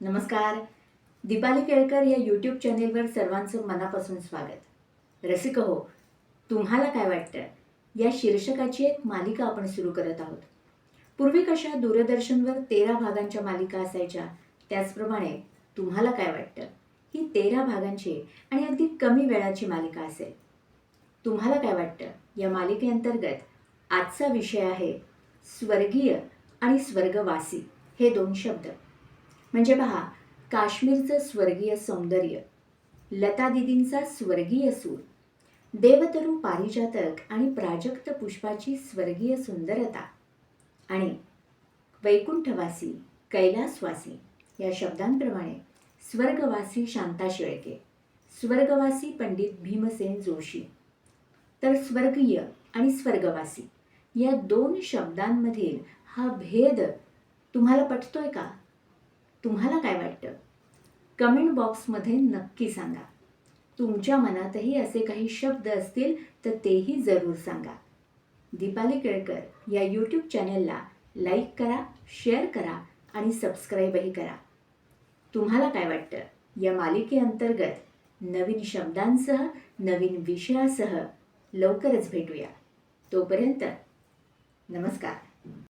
नमस्कार. दीपाली केळकर या यूट्यूब चॅनेलवर सर्वांचं मनापासून स्वागत. रसिक हो तुम्हाला काय वाटतं? या शीर्षकाची एक मालिका आपण सुरू करत आहोत. पूर्वी कशा दूरदर्शनवर तेरा भागांच्या मालिका असायच्या त्याचप्रमाणे तुम्हाला काय वाटतं? ही तेरा भागांची आणि अगदी कमी वेळाची मालिका असेल. तुम्हाला काय वाटतं? या मालिकेअंतर्गत आजचा विषय आहे स्वर्गीय आणि स्वर्गवासी हे दोन शब्द. म्हणजे पहा काश्मीरचं स्वर्गीय सौंदर्य लता दिदींचा स्वर्गीय सूर देवतरू पारिजातक आणि प्राजक्त पुष्पाची स्वर्गीय सुंदरता आणि वैकुंठवासी कैलासवासी या शब्दांप्रमाणे स्वर्गवासी शांता शेळके स्वर्गवासी पंडित भीमसेन जोशी तर स्वर्गीय आणि स्वर्गवासी या दोन शब्दांमधील हा भेद तुम्हाला पटतोय का? तुम्हाला काय वाटतं? कमेंट बॉक्समध्ये नक्की सांगा. तुमच्या मनातही असे काही शब्द असतील तर तेही जरूर सांगा. दीपाली केळकर या यूट्यूब चॅनलला लाईक करा शेअर करा आणि सबस्क्राईबही करा. तुम्हाला काय वाटतं? या मालिकेअंतर्गत नवीन शब्दांसह नवीन विषयासह लवकरच भेटूया. तोपर्यंत नमस्कार.